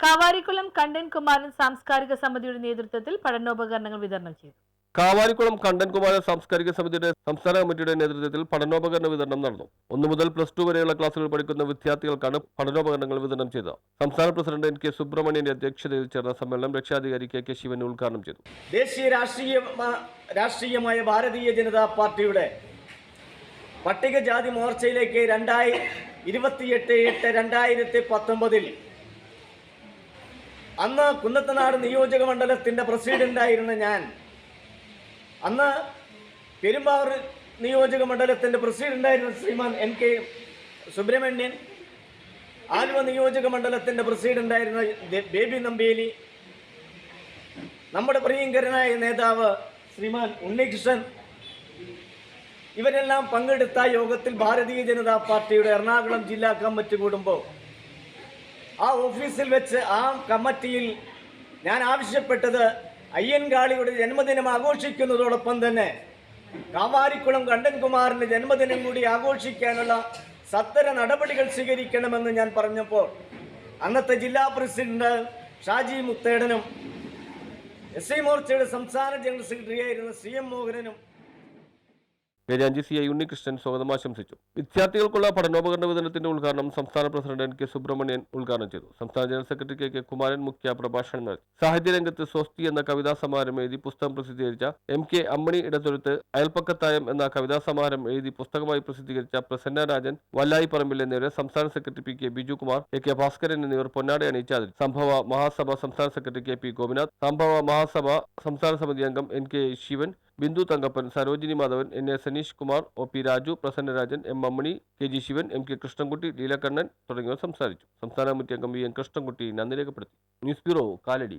Kavarikulam Kandan Kumaran സാംസ്കാരിക സമിതിയുടെ നേതൃത്വത്തിൽ പഠനോപകരണങ്ങൾ വിതരണം ചെയ്തു. കാവാരിക്കുളം കണ്ടൻകുമാര സാംസ്കാരിക സമിതിയുടെ സംസ്ഥാന കമ്മിറ്റിയുടെ നേതൃത്വത്തിൽ പഠനോപകരണ വിതരണം നടന്നു. ഒന്നു മുതൽ പ്ലസ് ടു വരെയുള്ള ക്ലാസുകൾ പഠിക്കുന്ന വിദ്യാർത്ഥികൾക്കാണ് പഠനോപകരണങ്ങൾ വിതരണം ചെയ്തത്. സംസ്ഥാന പ്രസിഡന്റ് എൻ കെ സുബ്രഹ്മണ്യന്റെ അധ്യക്ഷതയിൽ ചേർന്ന സമ്മേളനം രക്ഷാധികാരി കെ കെ ശിവൻ ഉദ്ഘാടനം ചെയ്തു. ദേശീയ രാഷ്ട്രീയ രാഷ്ട്രീയമായ ഭാരതീയ ജനതാ പാർട്ടിയുടെ പട്ടികജാതി മോർച്ചയിലേക്ക് രണ്ടായി ഇരുപത്തിയെട്ട് എട്ട് രണ്ടായിരത്തി പത്തൊമ്പതിൽ അന്ന് കുന്നത്തനാട് നിയോജക മണ്ഡലത്തിന്റെ പ്രസിഡന്റായിരുന്ന ഞാൻ. അന്ന് പെരുമ്പാവൂർ നിയോജക മണ്ഡലത്തിന്റെ പ്രസിഡന്റായിരുന്ന ശ്രീമാൻ എൻ കെ സുബ്രഹ്മണ്യൻ ആലുവ നിയോജക മണ്ഡലത്തിന്റെ പ്രസിഡന്റായിരുന്ന ബേബി നമ്പേലി നമ്മുടെ പ്രിയങ്കരനായ നേതാവ് ശ്രീമാൻ ഉണ്ണികൃഷ്ണൻ ഇവരെല്ലാം പങ്കെടുത്ത യോഗത്തിൽ ഭാരതീയ ജനതാ പാർട്ടിയുടെ എറണാകുളം ജില്ലാ കമ്മിറ്റി കൂടുമ്പോൾ ആ ഓഫീസിൽ വെച്ച് ആ കമ്മിറ്റിയിൽ ഞാൻ ആവശ്യപ്പെട്ടത് അയ്യൻകാളിയുടെ ജന്മദിനം ആഘോഷിക്കുന്നതോടൊപ്പം തന്നെ കാവാരിക്കുളം കണ്ടൻകുമാറിന്റെ ജന്മദിനം കൂടി ആഘോഷിക്കാനുള്ള സത്തര നടപടികൾ സ്വീകരിക്കണമെന്ന് ഞാൻ പറഞ്ഞപ്പോൾ അന്നത്തെ ജില്ലാ പ്രസിഡന്റ് ഷാജി മുത്തേടനും എസ് ഐ മോർച്ചയുടെ സംസ്ഥാന ജനറൽ സെക്രട്ടറി ആയിരുന്ന സി എം മോഹനനും ഗജാഞ്ചി സി ഐ ഉണ്ണികൃഷ്ണൻ സ്വാഗതം ആശംസിച്ചു. വിദ്യാർത്ഥികൾക്കുള്ള പഠനോപകരണ വിതരണത്തിന്റെ ഉദ്ഘാടനം സംസ്ഥാന പ്രസിഡന്റ് എൻ കെ സുബ്രഹ്മണ്യൻ ഉദ്ഘാടനം ചെയ്തു. സംസ്ഥാന general secretary K K Kumaran മുഖ്യ പ്രഭാഷണം നടത്തി. സാഹിത്യരംഗത്ത് സ്വസ്തി എന്ന കവിതാ സമാഹാരം എഴുതി പുസ്തകം പ്രസിദ്ധീകരിച്ച എം കെ അമ്മണി ഇടത്തൊഴുത്ത് അയൽപ്പക്കത്തായം എന്ന കവിതാ സമാഹാരം എഴുതി പുസ്തകമായി പ്രസിദ്ധീകരിച്ച പ്രസന്ന രാജൻ വല്ലായി പറമ്പിൽ എന്നിവരെ സംസ്ഥാന secretary P K Biju Kumar A K Bhaskaran എന്നിവർ പൊന്നാട അണിയിച്ച അതിൽ സംഭവ മഹാസഭ സംസ്ഥാന സെക്രട്ടറി കെ പി ഗോപിനാഥ് സംഭവ മഹാസഭ സംസ്ഥാന സമിതി അംഗം N K Sivan Bindu Thankappan Sarojini Madhavan N A Saneesh Kumar O P Raju Prasannarajan M Mammani K G Sivan M K Krishnankutty Leelakannan തുടങ്ങിയവർ സംസാരിച്ചു. സംസ്ഥാന കമ്മിറ്റി അംഗം വി എൻ കൃഷ്ണൻകുട്ടി നന്ദി രേഖപ്പെടുത്തി. News bureau Kalady.